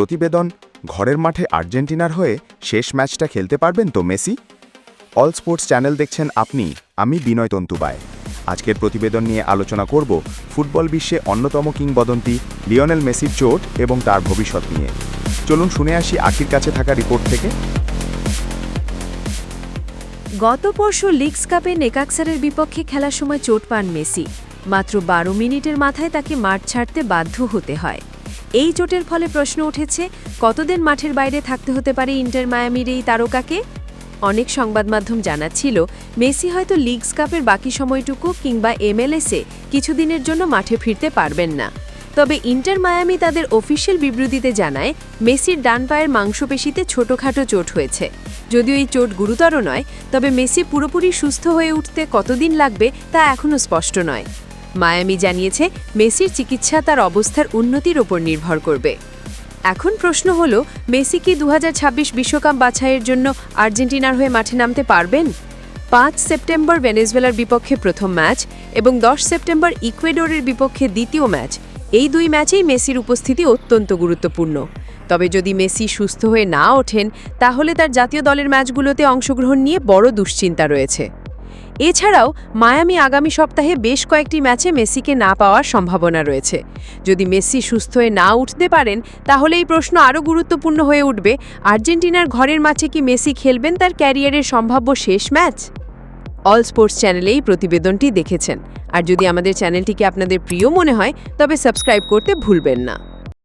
প্রতিবেদন, ঘরের মাঠে আর্জেন্টিনার হয়ে শেষ ম্যাচটা খেলতে পারবেন তো মেসি? অল স্পোর্টস চ্যানেল দেখছেন আপনি, আমি বিনয় তন্তুবায় আজকের প্রতিবেদন নিয়ে আলোচনা করব ফুটবল বিশ্বে অন্যতম কিংবদন্তি লিওনেল মেসির চোট এবং তার ভবিষ্যৎ নিয়ে। চলুন শুনে আসি আখির কাছে থাকা রিপোর্ট থেকে। গত পরশু লিগস কাপে নেকাক্সারের বিপক্ষে খেলার সময় চোট পান মেসি। মাত্র বারো মিনিটের মাথায় তাকে মাঠ ছাড়তে বাধ্য হতে হয়। এই চোটের ফলে প্রশ্ন উঠেছে, কতদিন মাঠের বাইরে থাকতে হতে পারে ইন্টার মায়ামির এই তারকাকে? অনেক সংবাদ মাধ্যম জানাচ্ছিল, মেসি হয়তো লিগস কাপের বাকি সময়টুকু কিংবা এমএলএসে কিছুদিনের জন্য মাঠে ফিরতে পারবেন না। তবে ইন্টার মায়ামি তাদের অফিসিয়াল বিবৃতিতে জানায়, মেসির ডান পায়ের মাংসপেশিতে ছোটখাটো চোট হয়েছে। যদিও এই চোট গুরুতর নয়, তবে মেসি পুরোপুরি সুস্থ হয়ে উঠতে কতদিন লাগবে তা এখনও স্পষ্ট নয়। মায়ামি জানিয়েছে, মেসির চিকিৎসা তার অবস্থার উন্নতির ওপর নির্ভর করবে। এখন প্রশ্ন হল, মেসি কি দু বিশ্বকাপ বাছাইয়ের জন্য আর্জেন্টিনার হয়ে মাঠে নামতে পারবেন? পাঁচ সেপ্টেম্বর ভেনেজুয়েলার বিপক্ষে প্রথম ম্যাচ এবং দশ সেপ্টেম্বর ইকুয়েডরের বিপক্ষে দ্বিতীয় ম্যাচ। এই দুই ম্যাচেই মেসির উপস্থিতি অত্যন্ত গুরুত্বপূর্ণ। তবে যদি মেসি সুস্থ হয়ে না ওঠেন, তাহলে তার জাতীয় দলের ম্যাচগুলোতে অংশগ্রহণ নিয়ে বড় দুশ্চিন্তা রয়েছে। এছাড়াও, মায়ামি আগামী সপ্তাহে বেশ কয়েকটি ম্যাচে মেসিকে না পাওয়ার সম্ভাবনা রয়েছে। যদি মেসি সুস্থ হয়ে না উঠতে পারেন, তাহলে এই প্রশ্ন আরও গুরুত্বপূর্ণ হয়ে উঠবে, আর্জেন্টিনার ঘরের মাঠে কি মেসি খেলবেন তার ক্যারিয়ারের সম্ভাব্য শেষ ম্যাচ? অল স্পোর্টস চ্যানেলে এই প্রতিবেদনটি দেখেছেন। আর যদি আমাদের চ্যানেলটিকে আপনাদের প্রিয় মনে হয়, তবে সাবস্ক্রাইব করতে ভুলবেন না।